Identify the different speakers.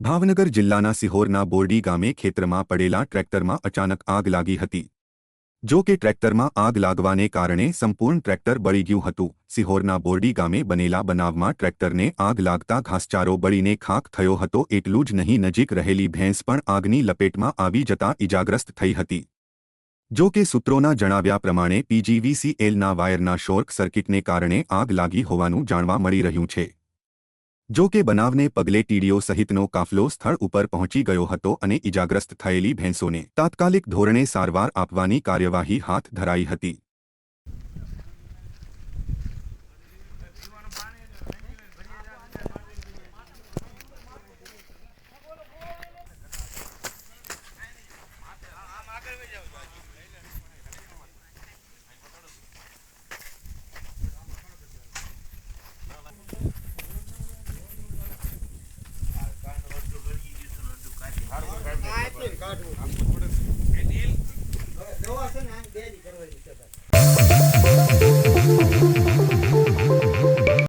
Speaker 1: ભાવનગર જિલ્લાના સિહોરના બોરડી ગામે ખેતરમાં પડેલા ટ્રેક્ટરમાં અચાનક આગ લાગી હતી. જો કે ટ્રેક્ટરમાં આગ લાગવાને કારણે સંપૂર્ણ ટ્રેક્ટર બળી ગયું હતું. સિહોરના બોરડી ગામે બનેલા બનાવમાં ટ્રેક્ટરને આગ લાગતા ઘાસચારો બળીને ખાખ થયો હતો. એટલું જ નહીં, નજીક રહેલી ભેંસ પણ આગની લપેટમાં આવી જતા ઇજાગ્રસ્ત થઈ હતી. જો કે સૂત્રોના જણાવ્યા પ્રમાણે, પીજીવીસીએલના વાયરના શોર્ટ સર્કિટને કારણે આગ લાગી હોવાનું જાણવા મળી રહ્યું છે. જો કે બનાવને પગલે ટીડીઓ સહિતનો કાફલો સ્થળ ઉપર પહોંચી ગયો હતો અને ઇજાગ્રસ્ત થયેલી ભેંસોને તાત્કાલિક ધોરણે સારવાર આપવાની કાર્યવાહી હાથ ધરાઈ હતી.